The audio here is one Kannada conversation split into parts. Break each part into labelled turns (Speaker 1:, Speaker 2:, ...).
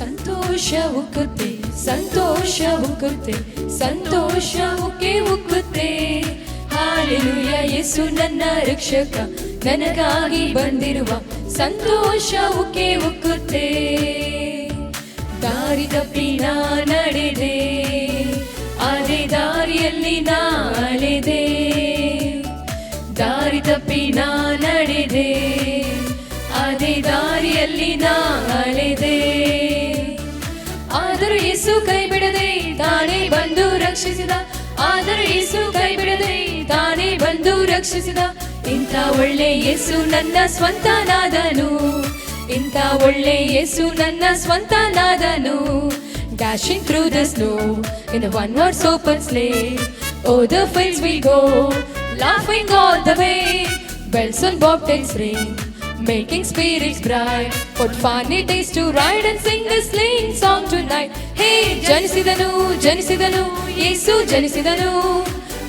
Speaker 1: ಸಂತೋಷ ಉಕ್ಕುತ್ತೆ ಸಂತೋಷವು ಉಕ್ಕುತ್ತೆ ಸಂತೋಷವುಕ್ಕೆ ಉಕ್ಕುತ್ತೆ ಹಾಲೆಲೂಯ ಯೇಸು ನನ್ನ ರಕ್ಷಕ, ನನಗಾಗಿ ಬಂದಿರುವ ಸಂತೋಷವುಕ್ಕೆ ಉಕ್ಕುತ್ತೆ ದಾರಿ ತಪ್ಪಿ ನಡೆದೆ, ಅದೇ ದಾರಿಯಲ್ಲಿ ನಾಳೆದೆ. ದಾರಿ ತಪ್ಪಿ ನಡೆದೆ, ಅದೇ ದಾರಿಯಲ್ಲಿ ನಾ ಅಲೆದೆ ಆದರೂ ಯೇಸು ಕೈ ಬಿಡದೆ ತಾನೇ ಬಂದು ರಕ್ಷಿಸಿದ ಆದರೆ ಯೇಸು ಕೈ ಬಿಡದೆ ತಾನೇ ಬಂದು ರಕ್ಷಿಸಿದ ಇಂಥ ಒಳ್ಳೆ ಯೇಸು ನನ್ನ ಸ್ವಂತನಾದನು ಇಂಥ ಒಳ್ಳೆ ಯೇಸು ನನ್ನ ಸ್ವಂತನಾದನು Dashing through the snow in a one horse open sleigh. Oh, the fields we go, laughing all the way. Bells bobtails ring, making spirits bright. What fun it is to ride and sing a sleighing song tonight. Hey, ಜನಿಸಿದನು ಜನಿಸಿದನು ಯೇಸು ಜನಿಸಿದನು.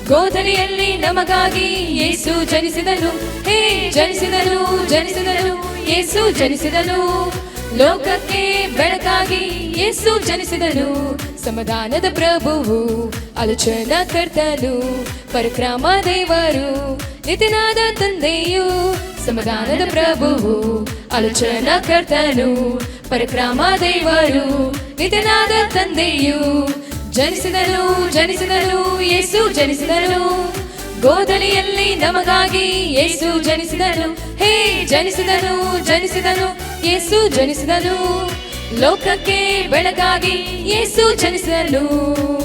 Speaker 1: ಗೋಧಲಿಯಲ್ಲಿ ನಮಗಾಗಿ ಯೇಸು ಜನಿಸಿದನು. ಹೇ ಜನಿಸಿದನು ಜನಿಸಿದನು ಯೇಸು ಜನಿಸಿದನು. ಲೋಕಕ್ಕೆ ಬೆಳಕಾಗಿ ಯೇಸು ಜನಿಸಿದನು. ಸಮಾಧಾನದ ಪ್ರಭುವು ಆಲೋಚನಾ ಕರ್ತನು ಪರಕ್ರಮ ದೇವರು ನಿತಿನಾದ ತಂದೆಯು. ಸಮಾಧಾನದ ಪ್ರಭುವು ಆಲೋಚನಾ ಕರ್ತನು ಪರಕ್ರಮ ದೇವರು ನಿತನಾದ ತಂದೆಯು. ಜನಿಸಿದನು ಜನಿಸಿದನು, ಯೇಸು ಜನಿಸಿದನು. ಗೋದಲಿಯಲ್ಲಿ ನಮಗಾಗಿ ಯೇಸು ಜನಿಸಿದನು. ಹೇ, ಜನಿಸಿದನು ಜನಿಸಿದನು, ಯೇಸು ಜನಿಸಿದನು. ಲೋಕಕ್ಕೆ ಬೆಳಗಾಗಿ ಯೇಸು ಜನಿಸಿದನು.